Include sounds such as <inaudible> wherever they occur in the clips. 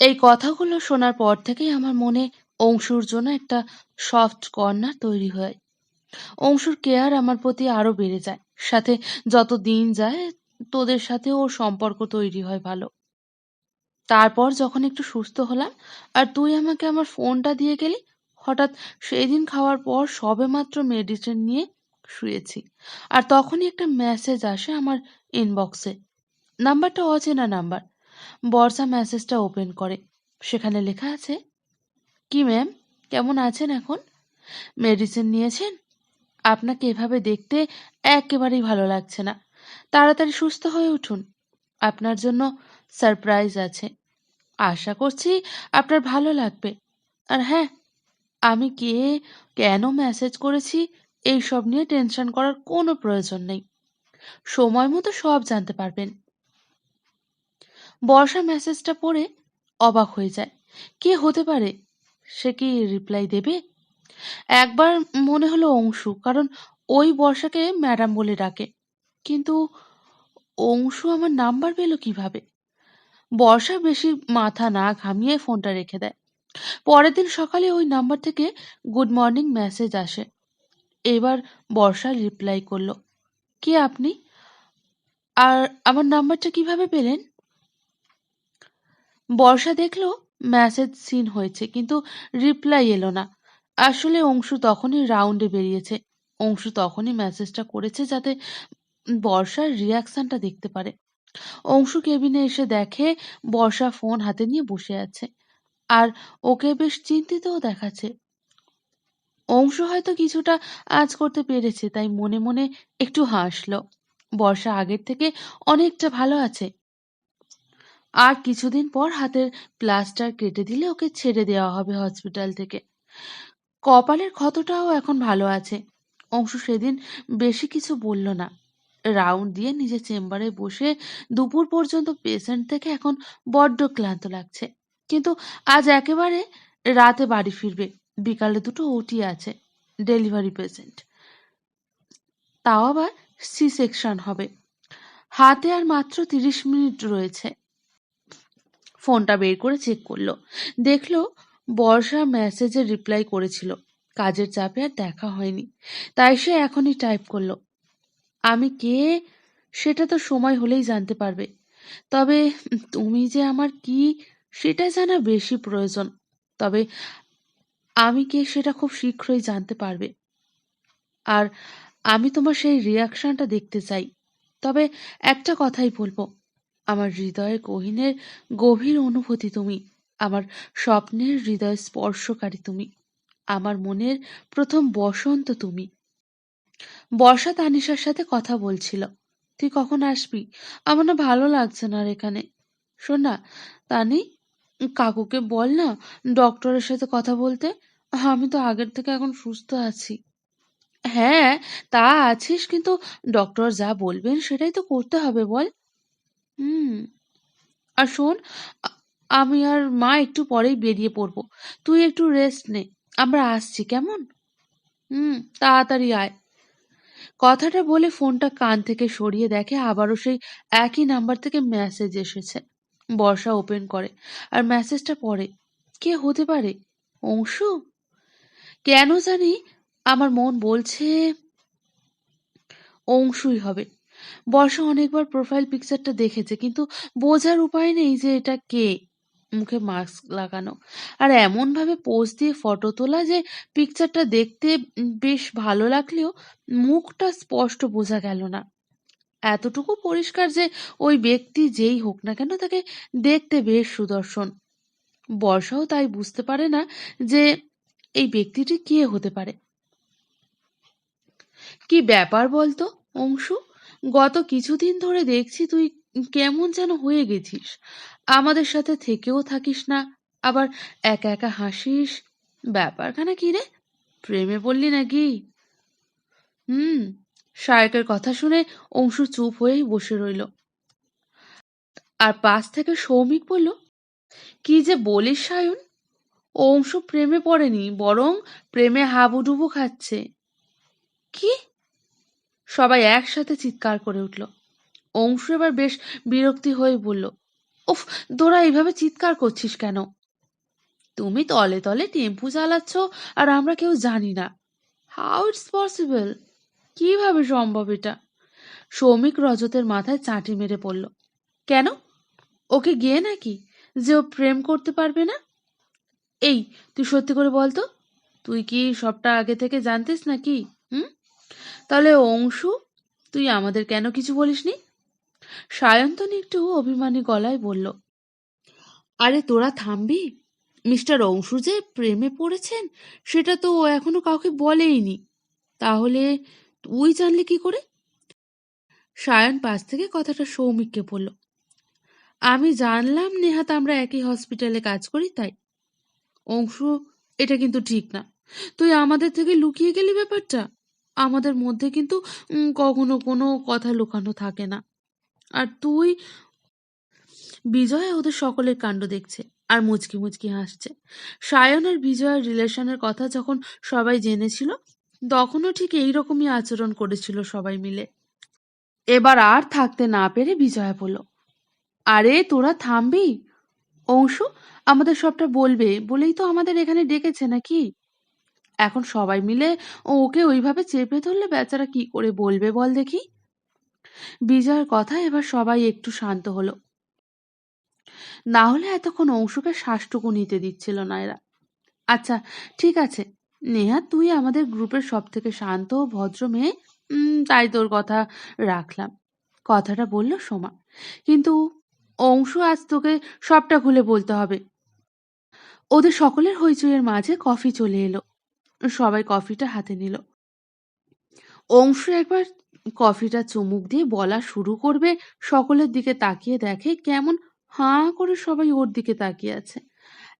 এই কথাগুলো শোনার পর থেকেই আমার মনে অংশুর জন্য একটা সফট কর্নার তৈরি হয়। অংশুর কেয়ার আমার প্রতি আরও বেড়ে যায়। সাথে যত দিন যায়, তোদের সাথে ওর সম্পর্ক তৈরি হয় ভালো। তারপর যখন একটু সুস্থ হলাম, আর তুই আমাকে আমার ফোনটা দিয়ে গেলি, হঠাৎ সেই দিন খাওয়ার পর সবেমাত্র মেডিসিন নিয়ে শুয়েছি। আর তখনই একটা মেসেজ আসে আমার ইনবক্সে নাম্বারটা অচেনা নাম্বার বর্ষা মেসেজটা ওপেন করে। সেখানে লেখা আছে, কি ম্যাম কেমন আছেন এখন? মেডিসিন নিয়েছেন? আপনাকে এভাবে দেখতে একেবারেই ভালো লাগছে না। তাড়াতাড়ি সুস্থ হয়ে উঠুন। আপনার জন্য সারপ্রাইজ আছে। আশা করছি আপনার ভালো লাগবে। আর হ্যাঁ আমি কে, কেন মেসেজ করেছি এই সব নিয়ে টেনশন করার কোনো প্রয়োজন নেই। সময় মতো সব জানতে পারবেন। বর্ষা মেসেজটা পড়ে অবাক হয়ে যায়। কে হতে পারে? সে কি রিপ্লাই দেবে? একবার মনে হলো অংশু, কারণ ওই বর্ষাকে ম্যাডাম বলে ডাকে। কিন্তু অংশু আমার নাম্বার পেল কীভাবে? বর্ষা বেশি মাথা না ঘামিয়ে ফোনটা রেখে দেয়। পরের দিন সকালে ওই নাম্বার থেকে গুড মর্নিং মেসেজ আসে। এবার বর্ষা রিপ্লাই করল, কে আপনি? আর আমার নাম্বারটা কীভাবে পেলেন? বর্ষা দেখল মেসেজ সিন হয়েছে, কিন্তু রিপ্লাই এলো না। আসলে অংশু তখনই রাউন্ডে বেরিয়েছে। অংশু তখনই মেসেজটা করেছে যাতে বর্ষার রিয়াকশনটা দেখতে পারে। অংশু কেবিনে এসে দেখে বর্ষা ফোন হাতে নিয়ে বসে আছে। আর ওকে বেশ চিন্তিতও দেখাচ্ছে। অংশু হয়তো কিছুটা আজ করতে পেরেছে, তাই মনে মনে একটু হাসলো। বর্ষা আগের থেকে অনেকটা ভালো আছে। আর কিছুদিন পর হাতের প্লাস্টার কেটে দিলে ওকে ছেড়ে দেওয়া হবে হসপিটাল থেকে। কপালের ক্ষতটাও এখন ভালো আছে। অংশু সেদিন বেশি কিছু বলল না। রাউন্ড দিয়ে নিজের চেম্বারে বসে দুপুর পর্যন্ত পেশেন্ট থেকে এখন বড্ড ক্লান্ত লাগছে। কিন্তু আজ একেবারে রাতে বাড়ি ফিরবে। বিকালে দুটো ওটি আছে, ডেলিভারি পেশেন্ট। তাও আবার সি সেকশন হবে। হাতে আর মাত্র তিরিশ মিনিট রয়েছে। ফোনটা বের করে চেক করল। দেখল বর্ষা মেসেজে রিপ্লাই করেছিল। কাজের চাপে আর দেখা হয়নি। তাই সে এখনই টাইপ করল। আমি কে? সেটা তো সময় হলেই জানতে পারবে। তবে তুমি যে আমার কি, সেটা জানা বেশি প্রয়োজন। তবে আমি কে সেটা খুব শীঘ্রই জানতে পারবে। আর আমি তোমার সেই রিয়াকশনটা দেখতে চাই। তবে একটা কথাই বলব। আমার হৃদয়ে গহীনের গভীর অনুভূতি তুমি, আমার স্বপ্নের হৃদয় স্পর্শকারী তুমি, আমার মনের প্রথম বসন্ত তুমি। বর্ষা তানিশার সাথে কথা বলছিল, তুই কখন আসবি? আমার না ভালো লাগছে না আর এখানে। শোন না, তানি, কাকুকে বল না ডক্টরের সাথে কথা বলতে, আমি তো আগের থেকে এখন সুস্থ আছি। হ্যাঁ তা আছিস, কিন্তু ডক্টর যা বলবেন সেটাই তো করতে হবে, বল। হুম। আর শোন আমি আর মা একটু পরেই বেরিয়ে পড়ব। তুই একটু রেস্ট নে, আমরা আসছি, কেমন? হুম, তাড়াতাড়ি আয়। কথাটা বলে ফোনটা কান থেকে সরিয়ে দেখে আবারও সেই একই নাম্বার থেকে মেসেজ এসেছে। বর্ষা ওপেন করে, আর মেসেজটা পড়ে, কে হতে পারে? অংশু? কেন জানি, আমার মন বলছে, অংশুই হবে। বর্ষা অনেকবার প্রোফাইল পিকচারটা দেখেছে, কিন্তু বোঝার উপায় নেই যে এটা কে মুখে মাস্ক লাগানো। আর এমন ভাবে পোজ দিয়ে ফটো তোলা যে পিকচারটা দেখতে বেশ ভালো লাগলেও মুখটা স্পষ্ট বোঝা গেল না। এতটুকু পরিষ্কার যে ওই ব্যক্তি যেই হোক না কেন তাকে দেখতে বেশ সুদর্শন। বর্ষাও তাই বুঝতে পারে না যে এই ব্যক্তিটি কে হতে পারে। কি ব্যাপার বলতো, অংশু? গত কিছুদিন ধরে দেখছি তুই কেমন যেন হয়ে গেছিস। আমাদের সাথে থেকেও থাকিস না। আবার একা একা হাসিস। ব্যাপারখানা কি রে? প্রেমে পড়লি নাকি? হুম, শায়কের কথা শুনে অংশু চুপ হয়েই বসে রইল। আর পাশ থেকে সৌমিক বলল, কি যে বলিস সায়ন? অংশু প্রেমে পড়েনি, বরং প্রেমে হাবুডুবু খাচ্ছে। কি? সবাই একসাথে চিৎকার করে উঠল। অংশু এবার বেশ বিরক্তি হয়ে বলল, উফ তোরা এইভাবে চিৎকার করছিস কেন? তুমি তলে তলে টেম্পু চালাচ্ছ আর আমরা কেউ জানি না। হাউ ইটস পসিবল কীভাবে সম্ভব এটা? সৌমিক রজতের মাথায় চাটি মেরে পড়ল কেন? ওকে গিয়ে নাকি? যে ও প্রেম করতে পারবে না? এই, তুই সত্যি করে বলতো তুই কি সবটা আগে থেকে জানতিস নাকি? তাহলে অংশু, তুই আমাদের কেন কিছু বলিসনি? সায়ন্তন একটু অভিমানী গলায় বলল, আরে তোরা থামবি? মিস্টার অংশু যে প্রেমে পড়েছেন, সেটা তো ও এখনও কাউকে বলেইনি। তাহলে তুই জানলি কি করে? সায়ন পাশ থেকে কথাটা সৌমিককে বলল, আমি জানলাম নেহাত আমরা একই হসপিটালে কাজ করি, তাই। অংশু, এটা কিন্তু ঠিক না। তুই আমাদের থেকে লুকিয়ে গেলি ব্যাপারটা? আমাদের মধ্যে কিন্তু কখনো কোনো কথা লুকানো থাকে না। আর তুই বিজয় ওদের সকলের কাণ্ড দেখছে আর মুচকি মুচকি হাসছে। সায়ন আর বিজয়ের রিলেশনের কথা যখন সবাই জেনেছিল, তখনও ঠিক এইরকমই আচরণ করেছিল সবাই মিলে। এবার আর থাকতে না পেরে বিজয়া বলল, আরে, তোরা থামবি? অংশু, আমাদের সবটা বলবে, বলেই তো আমাদের এখানে ডেকেছে নাকি? এখন সবাই মিলে ওকে ওইভাবে চেপে ধরলে বেচারা কি করে বলবে বল দেখি? বিজয়ের কথা এবার সবাই একটু শান্ত হলো। না হলে এতক্ষণ অংশুকে শ্বাসটুকু নিতে দিচ্ছিল না এরা। আচ্ছা ঠিক আছে। নেহা, তুই আমাদের গ্রুপের সব থেকে শান্ত ও ভদ্র মেয়ে? তাই তোর কথা রাখলাম। কথাটা বলল সোমা। কিন্তু অংশু, আজ তোকে সবটা খুলে বলতে হবে। ওদের সকলের হইচইয়ের মাঝে কফি চলে এলো। সবাই কফিটা হাতে নিল। অংশু একবার কফিটা চুমুক দিয়ে বলা শুরু করবে, সকলের দিকে তাকিয়ে দেখে কেমন হাঁ করে সবাই ওর দিকে তাকিয়ে আছে।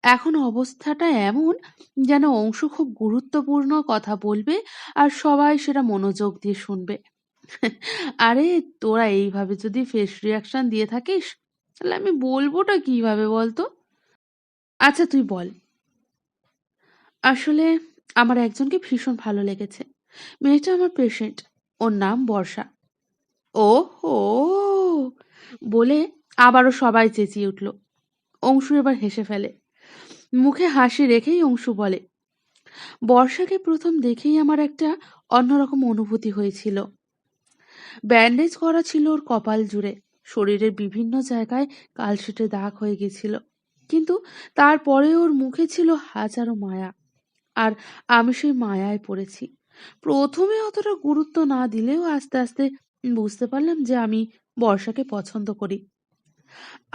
এখন অবস্থাটা এমন যেন অংশ খুব গুরুত্বপূর্ণ কথা বলবে আর সবাই সেটা মনোযোগ দিয়ে শুনবে। আরে, তোরা এইভাবে যদি ফেস রিয়াকশন দিয়ে থাকিস, তাহলে আমি বলবোটা কীভাবে বলতো? আচ্ছা তুই বল। আসলে আমার একজনকে ভীষণ ভালো লেগেছে। মেয়েটা আমার পেশেন্ট ওর নাম বর্ষা। ও হো বলে আবারও সবাই চেঁচিয়ে উঠল। অংশু এবার হেসে ফেলে। মুখে হাসি রেখেই অংশু বলে, বর্ষাকে প্রথম দেখেই আমার একটা অন্যরকম অনুভূতি হয়েছিল। ব্যান্ডেজ করা ছিল ওর কপাল জুড়ে। শরীরের বিভিন্ন জায়গায় কালশিটে দাগ হয়ে গেছিল। কিন্তু তারপরে ওর মুখে ছিল হাজারো মায়া। আর আমি সেই মায়ায় পড়েছি। প্রথমে অতটা গুরুত্ব না দিলেও আস্তে আস্তে বুঝতে পারলাম যে আমি বর্ষাকে পছন্দ করি।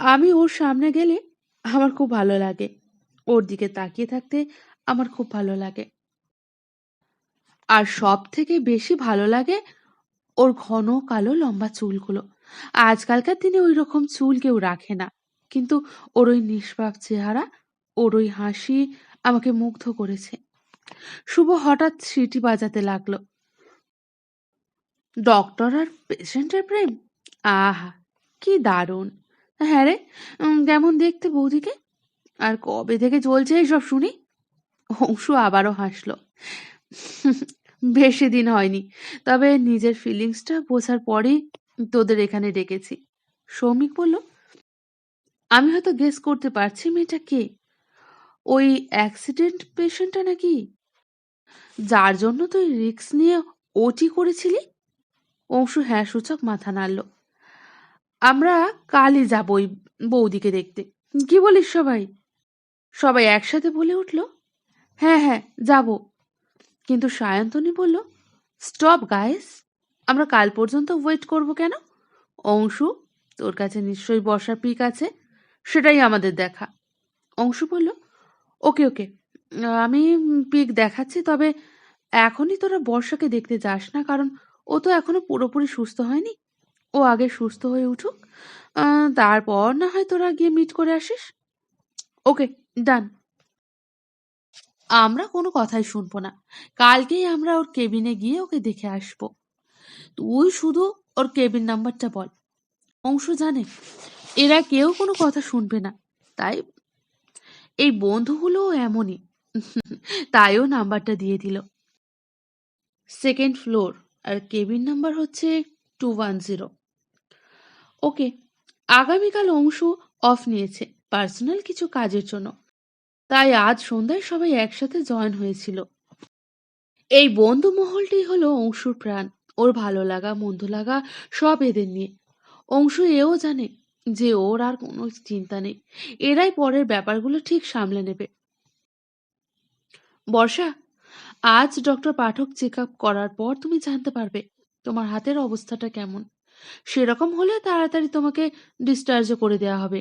আমি ওর সামনে গেলে আমার খুব ভালো লাগে। ওর দিকে তাকিয়ে থাকতে আমার খুব ভালো লাগে। আর সব থেকে বেশি ভালো লাগে ওর ঘন কালো লম্বা চুলগুলো। আজকালকার দিনে ওই রকম চুল কেউ রাখে না। কিন্তু ওর ওই নিষ্পাপ চেহারা, ওর ওই হাসি আমাকে মুগ্ধ করেছে। শুভ হঠাৎ সিটি বাজাতে লাগল। ডক্টর আর পেশেন্টের প্রেম? আহা, কি দারুণ। হ্যাঁ রে কেমন দেখতে বৌদিকে? আর কবে থেকে চলছে এইসব শুনি? অংশু আবারও হাসলো। বেশি দিন হয়নি, তবে নিজের ফিলিংসটা বোঝার পরেই তোদের এখানে ডেকেছি। সৌমিক বলল, আমি হয়তো গেস করতে পারছি মেয়েটা কে? ওই অ্যাক্সিডেন্ট পেশেন্টটা নাকি? যার জন্য তুই রিস্ক নিয়ে ওটি করেছিলি? অংশু হ্যাঁ সূচক মাথা নাড়ল। আমরা কালই যাব ওই বৌদিকে দেখতে। কি বলিস সবাই? সবাই একসাথে বলে উঠল হ্যাঁ হ্যাঁ যাব। কিন্তু সায়ন্তনী বলল স্টপ গাইস আমরা কাল পর্যন্ত ওয়েট করব কেন? অংশু, তোর কাছে নিশ্চয়ই বর্ষার পিক আছে, সেটাই আমাদের দেখা। অংশু বলল ওকে ওকে আমি পিক দেখাচ্ছি, তবে এখনই তোরা বর্ষাকে দেখতে যাস না, কারণ ও তো এখনও পুরোপুরি সুস্থ হয়নি। ও আগে সুস্থ হয়ে উঠুক। তারপর না হয় তোরা গিয়ে মিট করে আসিস। ওকে ডান আমরা কোনো কথাই শুনব না। কালকেই আমরা ওর কেবিনে গিয়ে ওকে দেখে আসব। তুই শুধু ওর কেবিন নাম্বারটা বল। অংশ জানে, এরা কেউ কোনো কথা শুনবে না। তাই এই বন্ধুগুলোও এমনই। <laughs> তাইও নাম্বারটা দিয়ে দিল। সেকেন্ড ফ্লোর, আর কেবিন নাম্বার হচ্ছে টু ওয়ান জিরো। ওকে, আগামীকাল অংশু অফ নিয়েছে পার্সোনাল কিছু কাজের জন্য। তাই আজ সন্ধ্যায় সবাই একসাথে জয়েন হয়েছিল। এই বন্ধু মহলটি হলো অংশুর প্রাণ। ওর ভালো লাগা, মন্দ লাগা সব এদের নিয়ে। অংশু এও জানে যে ওর আর কোনো চিন্তা নেই। এরাই পরের ব্যাপারগুলো ঠিক সামলে নেবে। বর্ষা, আজ ডক্টর পাঠক চেক আপ করার পর তুমি জানতে পারবে তোমার হাতের অবস্থাটা কেমন। সেরকম হলে তাড়াতাড়ি তোমাকে ডিসচার্জও করে দেওয়া হবে।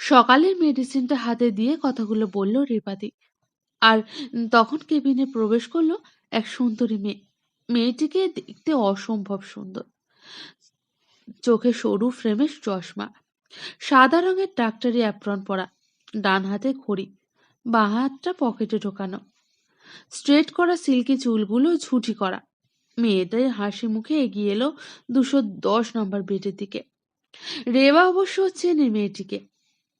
সকালের মেডিসিনটা হাতে দিয়ে কথাগুলো বলল রেপাদি। আর তখন কেবিনে প্রবেশ করল এক সুন্দরী মেয়ে। মেয়েটিকে দেখতে অসম্ভব সুন্দর। চোখে সরু ফ্রেমের চশমা। সাদা রঙের ডাক্তারি অ্যাপ্রন পরা। ডান হাতে ঘড়ি। বাঁ হাতটা পকেটে ঢোকানো। স্ট্রেট করা সিল্কি চুলগুলো ঝুঁটি করা। মেয়েটাই হাসি মুখে এগিয়ে এলো দুশো দশ নম্বর বেডের দিকে। রেবা অবশ্য চেনে মেয়েটিকে।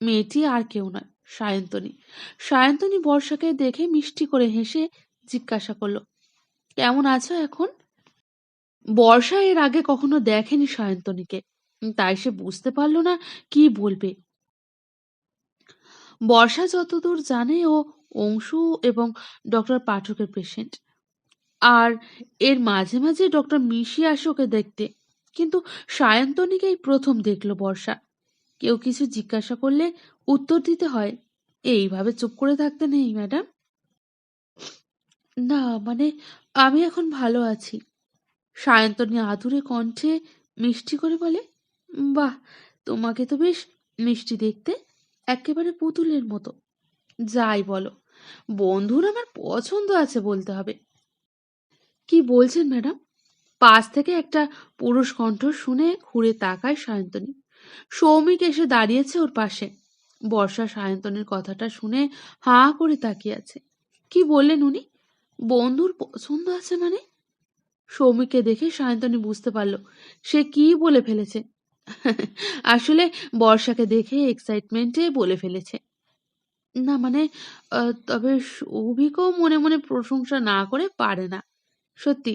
মেয়েটি আর কেউ নয়, সায়ন্তনী। সায়ন্তনী বর্ষাকে দেখে মিষ্টি করে হেসে জিজ্ঞাসা করল, কেমন আছো এখন? বর্ষা এর আগে কখনো দেখেনি সায়ন্তনীকে। তাই সে বুঝতে পারল না কি বলবে। বর্ষা যতদূর জানে ও অংশু এবং ডক্টর পাঠকের পেশেন্ট আর এর মাঝে মাঝে ডক্টর মিশি আসে ওকে দেখতে। কিন্তু সায়ন্তনীকেই প্রথম দেখল বর্ষা। কেউ কিছু জিজ্ঞাসা করলে উত্তর দিতে হয়। এইভাবে চুপ করে থাকতে নেই, ম্যাডাম। না মানে আমি এখন ভালো আছি। সায়ন্তনী আদুরে কণ্ঠে মিষ্টি করে বলে, বাহ, তোমাকে তো বেশ মিষ্টি দেখতে। একেবারে পুতুলের মতো। যাই বলো, বন্ধুর আমার পছন্দ আছে বলতে হবে। কি বলছেন ম্যাডাম? পাশ থেকে একটা পুরুষ কণ্ঠ শুনে ঘুরে তাকায় সায়ন্তনী। সৌমিক এসে দাঁড়িয়েছে ওর পাশে। বর্ষা সায়ন্তনীর কথাটা শুনে হাঁ করে তাকিয়ে আছে। কি বললেন উনি? বন্ধুর পছন্দ আছে মানে? সৌমিককে দেখে সায়ন্তনী বুঝতে পারল, সে কি বলে ফেলেছে। আসলে বর্ষাকে দেখে এক্সাইটমেন্টে বলে ফেলেছে। না মানে তবে সৌভিকও মনে মনে প্রশংসা না করে পারে না। সত্যি,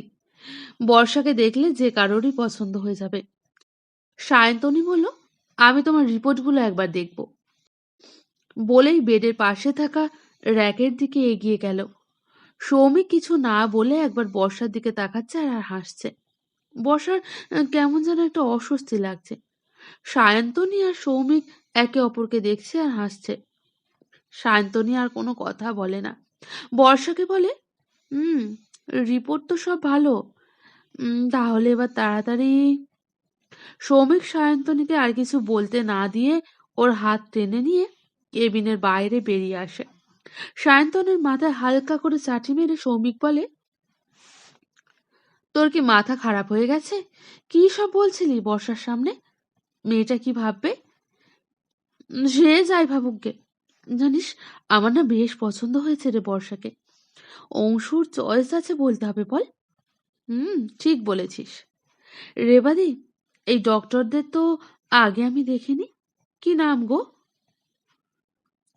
বর্ষাকে দেখলে যে কারোরই পছন্দ হয়ে যাবে। সায়ন্তনী বলল, আমি তোমার রিপোর্টগুলো একবার দেখব। বলেই বেডের পাশে থাকা র্যাকের দিকে এগিয়ে গেল। সৌমিক কিছু না বলে একবার বর্ষার দিকে তাকাচ্ছে আর হাসছে। বর্ষার কেমন যেন একটা অস্বস্তি লাগছে। সায়ন্তনী আর সৌমিক একে অপরকে দেখছে আর হাসছে। সায়ন্তনী আর কোনো কথা বলে না। বর্ষাকে বলে হুম রিপোর্ট তো সব ভালো। তাহলে এবার তাড়াতাড়ি সৌমিক সায়ন্তনীকে আর কিছু বলতে না দিয়ে ওর হাত টেনে নিয়ে কেবিনের বাইরে বেরিয়ে আসে। সায়ন্তনের মাথায় হালকা করে চাটি মেরে সৌমিক বলে তোর কি মাথা খারাপ হয়ে গেছে? কি সব বলছিলি বর্ষার সামনে? মেয়েটা কি ভাববে? সে যাই ভাবুককে জানিস, আমার না বেশ পছন্দ হয়েছে রে বর্ষাকে। অংশুর চয়েস আছে বলতে হবে বল। হুম, ঠিক বলেছিস। রেবাদি, এই ডক্টরদের তো আগে আমি দেখিনি। কি নাম গো?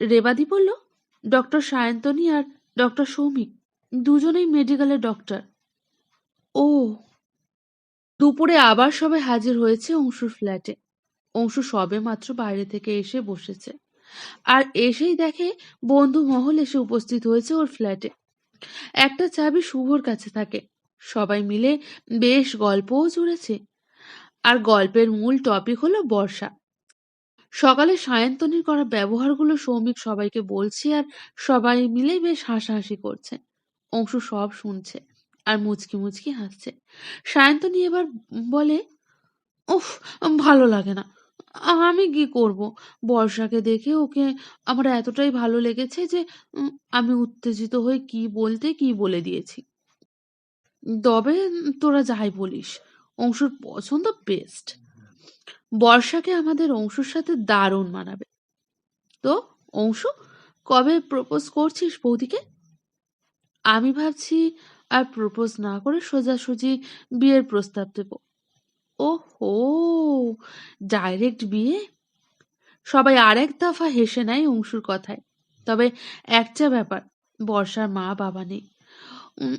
রেবাদি বলল, ডক্টর সায়ন্তনী আর ডক্টর সৌমিক। দুজনেই মেডিকেলের ডক্টর। ও। দুপুরে আবার সবাই হাজির হয়েছে অংশুর ফ্ল্যাটে। অংশু সবে মাত্র বাইরে থেকে এসে বসেছে। আর এসেই দেখে বন্ধু মহল এসে উপস্থিত হয়েছে ওর ফ্ল্যাটে। একটা চাবি শুভর কাছে থাকে। সবাই মিলে বেশ গল্পও জুড়েছে। আর গল্পের মূল টপিক হলো বর্ষা। সকালে সায়ন্তনীর করা ব্যবহারগুলো সৌমিক সবাইকে বলছে আর সবাই মিলে বেশ হাসাহাসি করছে। অংশু সব শুনছে। আর মুচকি মুচকি হাসছে। সায়ন্তনী এবার বলে, উফ, ভালো লাগে না। আমি কি করব? বর্ষাকে দেখে ওকে আমার এতটাই ভালো লেগেছে যে আমি উত্তেজিত হয়ে কি বলতে কি বলে দিয়েছি। তবে তোরা যাই বলিস, অংশুর পছন্দ বেস্ট বর্ষাকে আমাদের অংশুর সাথে দারুণ মানাবে। তো, অংশু, কবে প্রপোজ করছিস বৌদিকে? আমি ভাবছি আর প্রপোজ না করে সোজাসুজি বিয়ের প্রস্তাব দেব। ও হো ডাইরেক্ট বিয়ে? সবাই আরেক দফা হেসে নেয় অংশুর কথায়। তবে একটা ব্যাপার, বর্ষার মা বাবা নেই।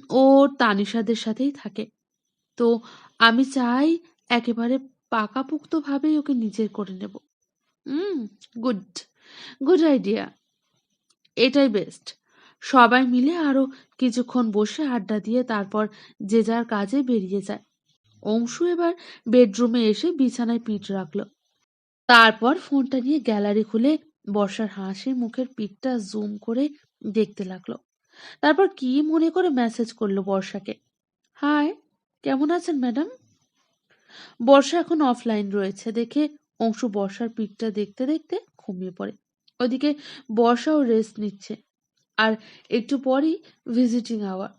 ও তানিশাদের সাথেই থাকে। তো আমি চাই একেবারে পাকাপোক্তভাবেই ওকে নিজের করে নেব। হুম গুড গুড আইডিয়া এটাই বেস্ট সবাই মিলে আরও কিছুক্ষণ বসে আড্ডা দিয়ে তারপর যে যার কাজে বেরিয়ে যায়। অংশু এবার বেডরুমে এসে বিছানায় পিঠ রাখল। তারপর ফোনটা নিয়ে গ্যালারি খুলে বর্ষার হাসি মুখের পিঠটা জুম করে দেখতে লাগল। তারপর কি মনে করে মেসেজ করল বর্ষাকে। হাই কেমন আছেন ম্যাডাম বর্ষা এখন অফলাইন রয়েছে দেখে অংশু বর্ষার পিঠটা দেখতে দেখতে ঘুমিয়ে পড়ে। ওদিকে বর্ষাও রেস্ট নিচ্ছে। আর একটু পরই ভিজিটিং আওয়ার